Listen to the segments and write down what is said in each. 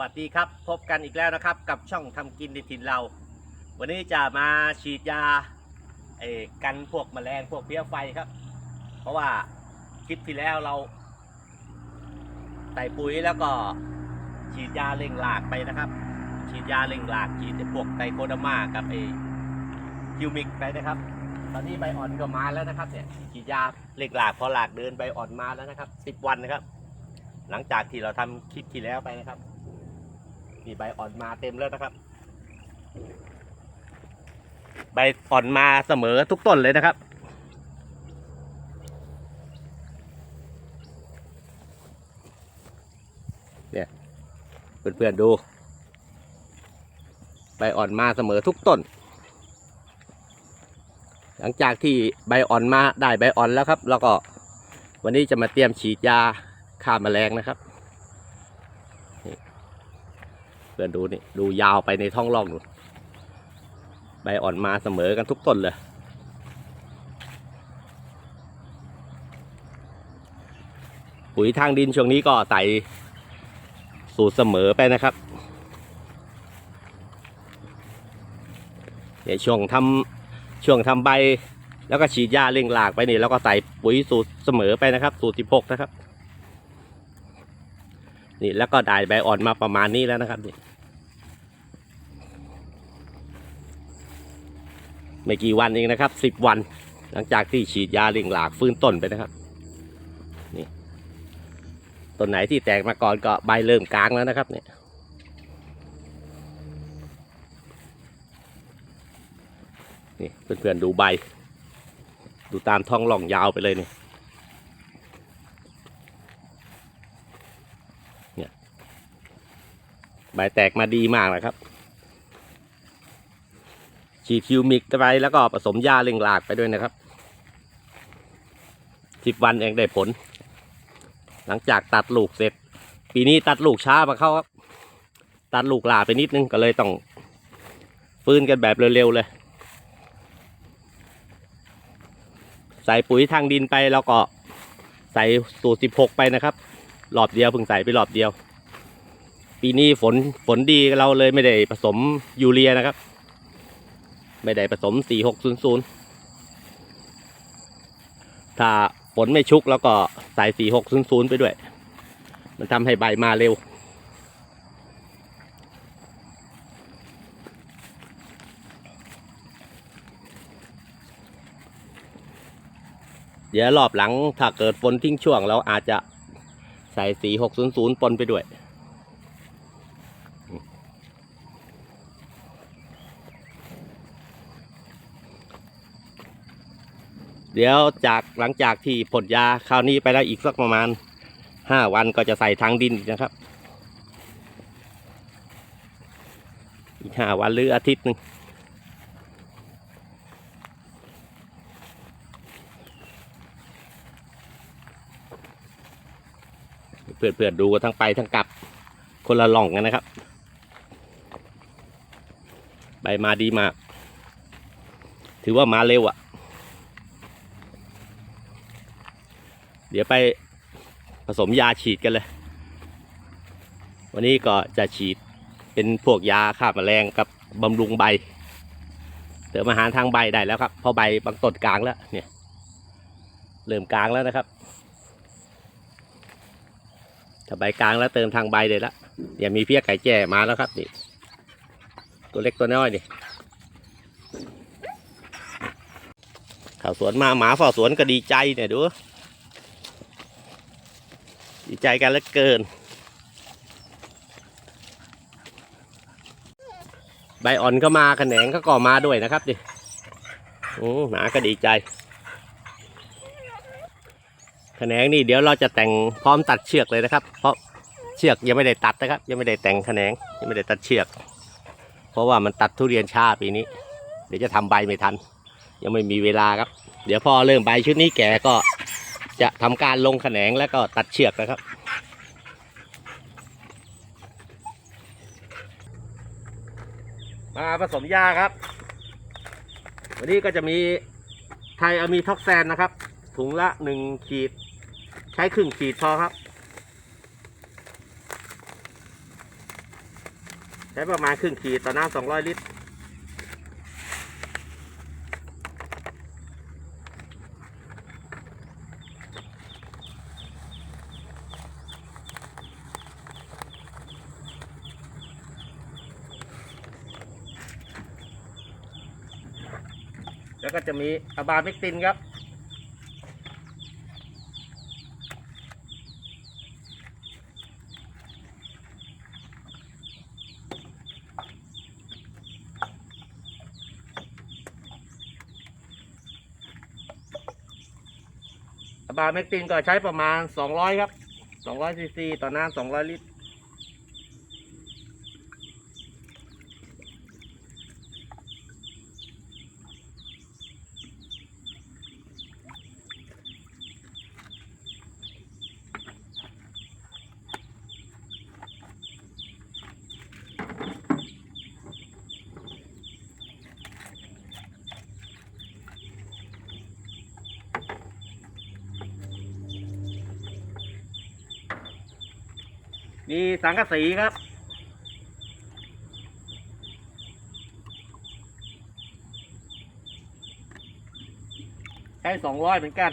สวัสดีครับ พบกันอีกแล้วนะครับ กับช่องทำกินในถิ่นเรา วันนี้จะมาฉีดยาเอกันพวกแมลงพวกเพี้ยไฟครับ เพราะว่าคลิปที่แล้วเราใส่ปุ๋ยแล้วก็ฉีดยาเร่งรากไปนะครับ ฉีดยาเร่งรากฉีดพวกไตโคดามากับไอ้คิวมิกไปนะครับ ตอนนี้ใบอ่อนก็มาแล้วนะครับเนี่ยฉีดยาเร่งรากพอรากเดินใบอ่อนมาแล้วนะครับสิบวันนะครับหลังจากที่เราทำคลิปที่แล้วไปนะครับ นี่ใบอ่อนมาเต็มแล้วนะครับ ใบอ่อนมาเสมอทุกต้นเลยนะครับ เนี่ยเพื่อนๆดู ใบอ่อนมาเสมอทุกต้น หลังจากที่ใบอ่อนมาได้ใบอ่อนแล้วครับ แล้วก็วันนี้จะมาเตรียมฉีดยาฆ่าแมลงนะครับนี่เพื่อนดูนี่ดูยาวไปในท้องร่องดูใบอ่อนมาเสมอกันทุกต้นเลยปุ๋ยทางดินช่วงนี้ก็ใส่สูตรเสมอไปนะครับ เดี๋ยวช่วงทำช่วงทำใบ แล้วก็ฉีดยาเร่งรากไปนี่แล้วก็ใส่ปุ๋ยสูตรเสมอไปนะครับ สูตรสิบหกนะครับ นี่แล้วก็ได้ใบอ่อนมาประมาณนี้แล้วนะครับนี่ ไม่กี่วันเองนะครับสิบวัน หลังจากที่ฉีดยาเร่งรากฟื้นต้นไปนะครับนี่ต้นไหนที่แตกมาก่อนก็ใบเริ่มกลางแล้วนะครับเนี่ยนี่เพื่อนๆดูใบ ดูตามท้องหล่องยาวไปเลยเนี่ยเนี่ยใบแตกมาดีมากนะครับ ฉีดคิวมิกไปแล้วก็ผสมยาเร่งรากไปด้วยนะครับสิบวันเองได้ผล หลังจากตัดลูกเสร็จ ปีนี้ตัดลูกช้ามาเข้าครับ ตัดลูกหลาไปนิดนึงก็เลยต้องฟื้นกันแบบเร็วๆเลย ใส่ปุ๋ยทางดินไปแล้วก็ใส่สูตรสิบหกไปนะครับรอบเดียวเพิ่งใส่ไปรอบเดียว ปีนี้ฝนฝนดีเราเลยไม่ได้ผสมยูเรียนะครับ ไม่ได้ผสมสี่หกศูนย์ศูนย์ถ้าฝนไม่ชุกแล้วก็ใส่สี่หกศูนย์ศูนย์ไปด้วย มันทำให้ใบมาเร็ว เดี๋ยวรอบหลังถ้าเกิดฝนทิ้งช่วงเราอาจจะใส่สีหกศูนย์ศูนย์ปนไปด้วย เดี๋ยวจากหลังจากที่ผลยาคราวนี้ไปแล้วอีกสักประมาณห้าวันก็จะใส่ทางดินอีกนะครับ อีกห้าวันหรืออาทิตย์หนึ่งเพื่อนเพื่อนๆดูกันทั้งไปทั้งกลับคนละหล่องกันนะครับ ใบมาดีมาก ถือว่ามาเร็วอะ่ะ เดี๋ยวไปผสมยาฉีดกันเลย วันนี้ก็จะฉีดเป็นพวกยาฆ่าแมลงกับบำรุงใบ เติมอาหารทางใบได้แล้วครับเพราะใบบางต้นกลางแล้วเนี่ยเริ่มกลางแล้วนะครับถ้าใบกลางแล้วเติมทางใบเลยละอย่ามีเพี้ยไก่แจ้มาแล้วครับนี่ตัวเล็กตัวน้อยนี่ข่าวสวนมาหมาฝ้าสวนก็ดีใจเนี่ยดู ใจกันเหลือเกิน ใบอ่อนก็มาแขนงก็ก่อมาด้วยนะครับดิโอ้หมาก็ดีใจแขนงนี่เดี๋ยวเราจะแต่งพร้อมตัดเชือกเลยนะครับ เพราะเชือกยังไม่ได้ตัดนะครับ ยังไม่ได้แต่งแขนงยังไม่ได้ตัดเชือก เพราะว่ามันตัดทุเรียนชาปีนี้ เดี๋ยวจะทำใบไม่ทัน ยังไม่มีเวลาครับ เดี๋ยวพอเริ่มใบชุดนี้แก่ก็ จะทำการลงแขนงแล้วก็ตัดเชือกนะครับ มาผสมยาครับ วันนี้ก็จะมีไทยอะมีท็อกแซนนะครับ ถุงละหนึ่งขีด ใช้ครึ่งขีดพอครับ ใช้ประมาณครึ่งขีดต่อน้ำสองร้อยลิตร แล้วก็จะมีอะบาเมกตินครับ อะบาเมกตินก็ใช้ประมาณ 200 ครับ 200ซีซีต่อน้ำ200 ลิตร มีสังกะสีครับ ใช้สองร้อยเหมือนกัน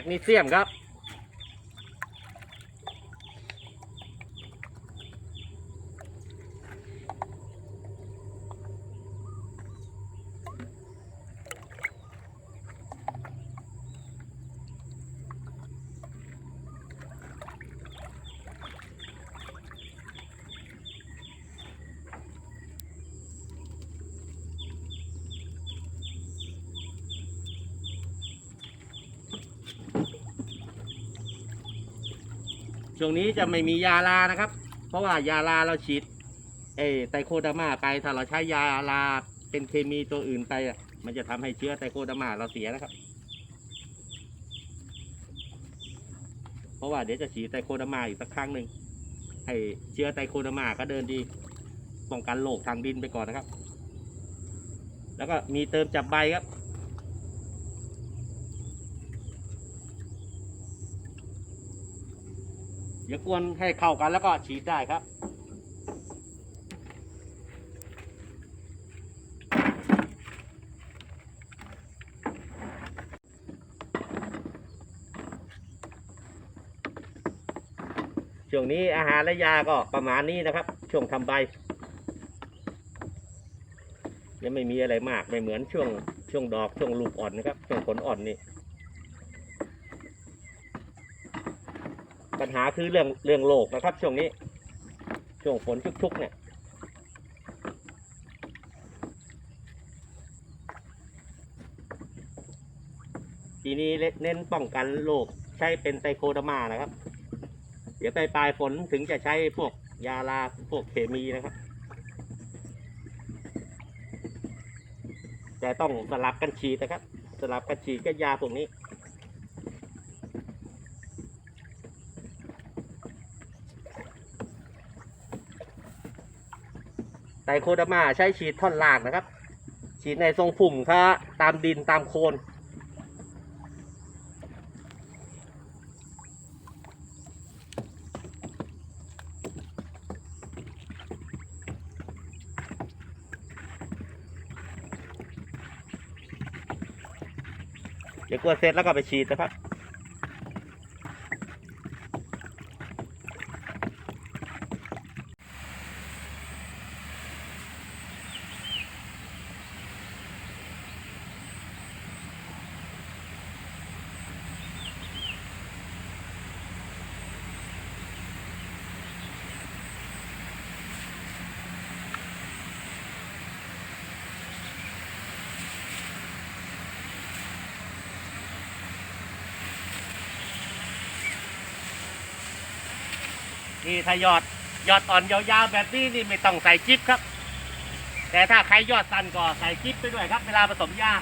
กนีเซียมครับ ช่วงนี้จะไม่มียาลานะครับ เพราะว่ายาลาเราฉีดเอไตโคดามาไปถ้าเราใช้ยาลาเป็นเคมีตัวอื่นไปอะมันจะทำให้เชื้อไตโคดามาเราเสียนะครับ เพราะว่าเดี๋ยวจะฉีดไตโคดามาอีกสักครั้งหนึ่งให้เชื้อไตโคดามาก็เดินดีป้องกันโรคทางดินไปก่อนนะครับ แล้วก็มีเติมจับใบครับ อย่ากวนให้เข้ากันแล้วก็ฉีดได้ครับช่วงนี้อาหารและยาก็ประมาณนี้นะครับ ช่วงทำใบยังไม่มีอะไรมากไม่เหมือนช่วงช่วงดอกช่วงลูกอ่อนนะครับช่วงผลอ่อนนี่ ปัญหาคือเรื่องเรื่องโลกนะครับ ช่วงนี้ ช่วงฝนชุกๆเนี่ยทีนี้เน้นป้องกันโรคใช้เป็นไตโคดามานะครับ เดี๋ยวไปปลายฝนถึงจะใช้พวกยาลาพวกเคมีนะครับ แต่ต้องสลับกันฉีดนะครับ สลับกันฉีดกับยาพวกนี้ ไตโคดามาใช้ฉีดท่อนล่างนะครับ ฉีดในทรงผุ่มค่ะตามดินตามโคนเดี๋ยวกลัวเสร็จแล้วก็ไปฉีดนะครับ นี่ถ้ายอดยอดอ่อนยาวๆแบบนี้นี่ไม่ต้องใส่จิ๊บครับ แต่ถ้าใครยอดสั้นก็ใส่จิ๊บไปด้วยครับ เวลาผสมยา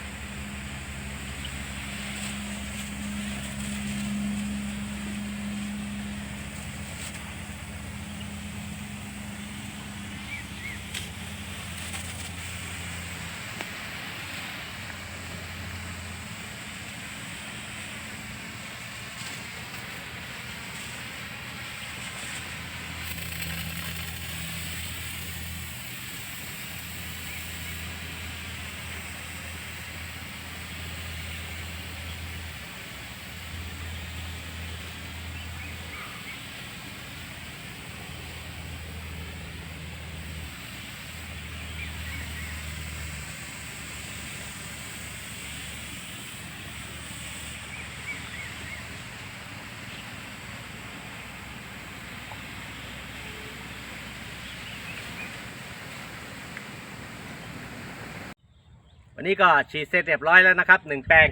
วันนี้ก็ฉีดเสร็จเรียบร้อยแล้วนะครับหนึ่งแปลง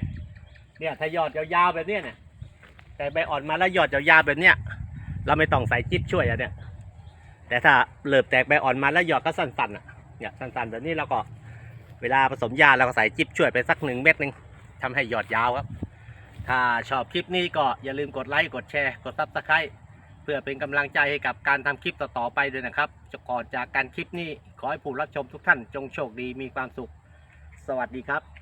เนี่ยถ้ายอดยาวๆแบบนี้เนี่ยแต่ใบอ่อนมาแล้วยอดยาวๆแบบเนี้ยเราไม่ต้องใส่จิ๊บช่วยอะเนี่ยแต่ถ้าเริ่มแตกใบอ่อนมาแล้วยอดก็สั้นๆอะเนี่ยสั้นๆแบบนี้เราก็เวลาผสมยาเราก็ใส่จิ๊บช่วยไปสักหนึ่งเม็ดหนึ่งทำให้ยอดยาวครับ ถ้าชอบคลิปนี้ก็อย่าลืมกดไลค์กดแชร์กดซับสไครต์เพื่อเป็นกำลังใจให้กับการทำคลิปต่อๆไปด้วยนะครับก่อนจากการคลิปนี้ขอให้ผู้รับชมทุกท่านจงโชคดีมีความสุข สวัสดีครับ